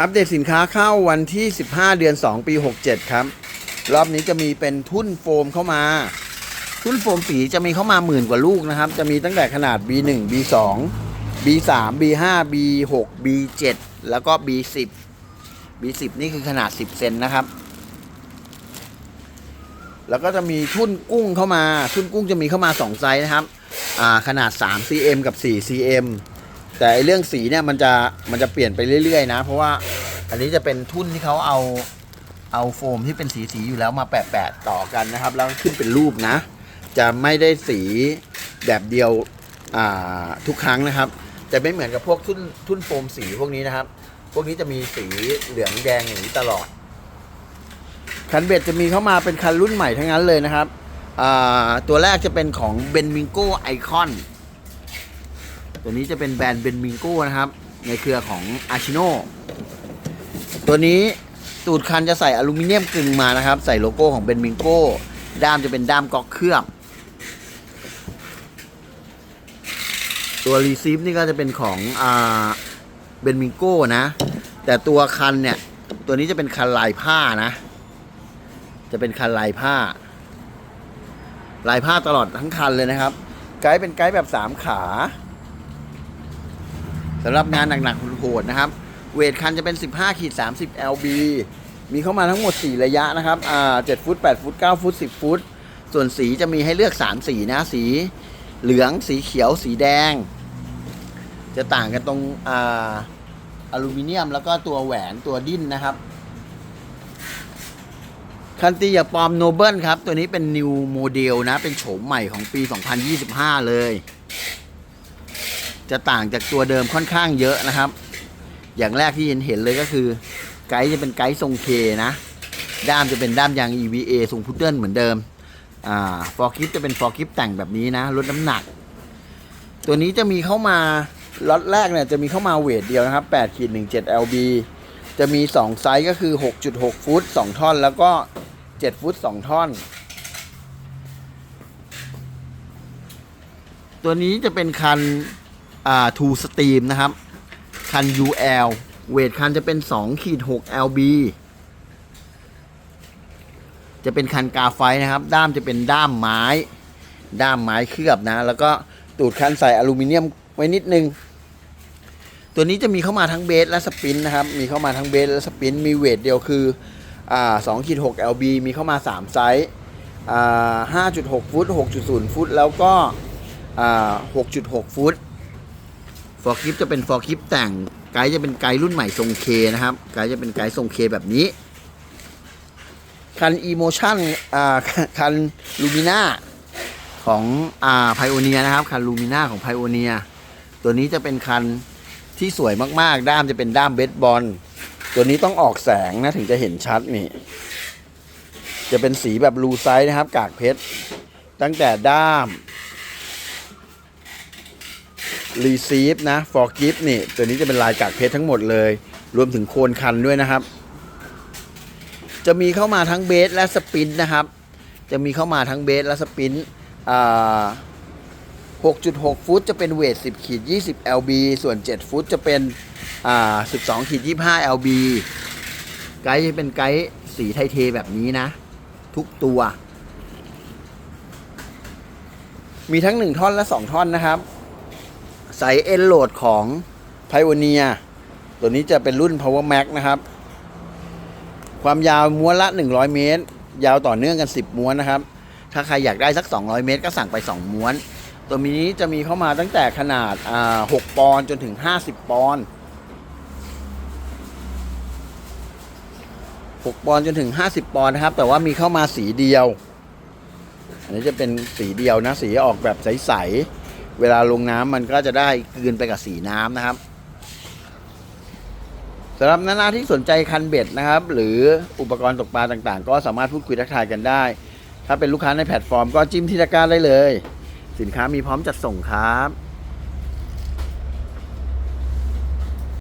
อัปเดตสินค้าเข้าวันที่ 15 เดือน 2 ปี 67 ครับ รอบนี้จะมีเป็นทุ่นโฟมเข้ามา ทุ่นโฟมสีจะมีเข้ามาหมื่นกว่าลูกนะครับ จะมีตั้งแต่ขนาด B1 B2 B3 B5 B6 B7 แล้วก็ B10 B10 นี่คือขนาด 10 เซนนะครับ แล้วก็จะมีทุ่นกุ้งเข้ามา ทุ่นกุ้งจะมีเข้ามา 2 ไซส์นะครับ ขนาด 3 cm กับ 4 cm แต่ไอเรื่องสีเนี่ยมันจะมันจะเปลี่ยนไปเรื่อย ๆ นะ เพราะว่าอันนี้จะเป็นทุ่นที่เขาเอาเอาโฟมที่เป็นสีสีอยู่แล้วมาแปะๆต่อกันนะครับ แล้วขึ้นเป็นรูปนะ จะไม่ได้สีแบบเดียวทุกครั้งนะครับ จะไม่เหมือนกับพวกทุ่นทุ่นโฟมสีพวกนี้นะครับ พวกนี้จะมีสีเหลืองแดงอย่างนี้ตลอดคันเบ็ดจะมีเข้ามาเป็นคันรุ่นใหม่ทั้งนั้นเลยนะครับตัวแรกจะเป็นของ b e n m i n g o Icon ตัวนี้จะเป็นแบรนด์ b e n m i n g o นะครับ ในเครือของ a c h i n o ตัวนี้ตูดคันจะใส่อลูมิเนียมกึ่งมานะครับ ใส่โลโก้ของ b e n m i n g o ด้ามจะเป็นด้ามก๊อกเคลือบตัวรีซีฟนี่ก็จะเป็นของอ่าเบนมิงโก้นะ แต่ตัวคันเนี่ย ตัวนี้จะเป็นคันลายผ้านะ จะเป็นคันลายผ้า ลายผ้าตลอดทั้งคันเลยนะครับ ไกด์เป็นไกด์แบบสามขา สำหรับงานหนักๆโหดๆนะครับ เวทคันจะเป็น 15ขีด30 lb มีเข้ามาทั้งหมด 4 ระยะนะครับอ่า7ฟุต 8 ฟุต 9 ฟุต 10 ฟุต ส่วนสีจะมีให้เลือก 3 สีนะ สีเหลือง สีเขียว สีแดง จะต่างกันตรงอ่าอลูมิเนียมแล้วก็ตัวแหวนตัวดิ้นนะครับคันตีอย่าปลอมโนเบิลครับ ตัวนี้เป็นนิวโมเดลนะ เป็นโฉมใหม่ของปี 2025 เลย จะต่างจากตัวเดิมค่อนข้างเยอะนะครับ อย่างแรกที่เห็นเห็นเลยก็คือ ไกด์จะเป็นไกด์ทรงเคนะ ด้ามจะเป็นด้ามยาง EVA ทรงพุดเดิ้ลเหมือนเดิมอ่าฟอร์คิปจะเป็นฟอร์คิปแต่งแบบนี้นะลดน้ำหนัก ตัวนี้จะมีเข้ามาล็อตแรกเนี่ยจะมีเข้ามาเวทเดียวนะครับ8ขีด17 lb จะมี 2 ไซส์ก็คือ 6.6 ฟุต 2 ท่อน แล้วก็ 7 ฟุต 2 ท่อน ตัวนี้จะเป็นคัน อ่าทูสตรีมนะครับ คัน UL เวทคันจะเป็น2ขีด6 lb จะเป็นคันกาไฟนะครับ ด้ามจะเป็นด้ามไม้ ด้ามไม้เคลือบนะ แล้วก็ตูดคันใส่อลูมิเนียมไว้นิดนึง ตัวนี้จะมีเข้ามาทั้งเบสและสปินนะครับ มีเข้ามาทั้งเบสและสปิน มีเวทเดียวคืออ่า2ขีด6 lb มีเข้ามา 3 ไซส์อ่า5.6 ฟุต 6.0 ฟุต แล้วก็อ่า6.6 ฟุต ฟอร์คลิปจะเป็นฟอร์คลิปแต่งไกด์จะเป็นไกด์รุ่นใหม่ทรงเคนะครับไกด์จะเป็นไกด์ทรงเคแบบนี้ คัน Emotion อ่าคันลูมิน่าของอ่าไพโอเนียนะครับ คันลูมิน่าของไพโอเนียตัวนี้จะเป็นคันที่สวยมากๆ ด้ามจะเป็นด้ามเบสบอลตัวนี้ต้องออกแสงนะถึงจะเห็นชัดนี่ จะเป็นสีแบบลูไซส์นะครับ กากเพชร ตั้งแต่ด้าม รีซีฟนะฟอร์กิฟนี่ ตัวนี้จะเป็นลายกากเพชรทั้งหมดเลย รวมถึงโคนคันด้วยนะครับ จะมีเข้ามาทั้งเบสและสปินนะครับ จะมีเข้ามาทั้งเบสและสปินอ่า6.6 ฟุตจะเป็นเวท 10ขีด20 lb ส่วน 7 ฟุตจะเป็นอ่า12ขีด25 lb ไกด์จะเป็นไกด์สีไทเทแบบนี้นะ ทุกตัว มีทั้ง 1 ท่อนและ 2 ท่อนนะครับ สายเอ็นโหลดของ Pioneer ตัวนี้จะเป็นรุ่น Power Max นะครับ ความยาวม้วนละ 100 เมตร ยาวต่อเนื่องกัน 10 ม้วนนะครับ ถ้าใครอยากได้สัก 200 เมตร ก็สั่งไป 2 ม้วน ตัวนี้จะมีเข้ามาตั้งแต่ขนาด 6 ปอนด์จนถึง 50 ปอนด์6ปอนด์จนถึง 50 ปอนด์นะครับ แต่ว่ามีเข้ามาสีเดียว อันนี้จะเป็นสีเดียวนะ สีออกแบบใสๆ เวลาลงน้ำมันก็จะได้กลืนไปกับสีน้ำนะครับสำหรับนานาที่สนใจคันเบ็ดนะครับ หรืออุปกรณ์ตกปลาต่างๆ ก็สามารถพูดคุยทักทายกันได้ ถ้าเป็นลูกค้าในแพลตฟอร์มก็จิ้มที่ตะกร้าได้เลย สินค้ามีพร้อมจัดส่งครับ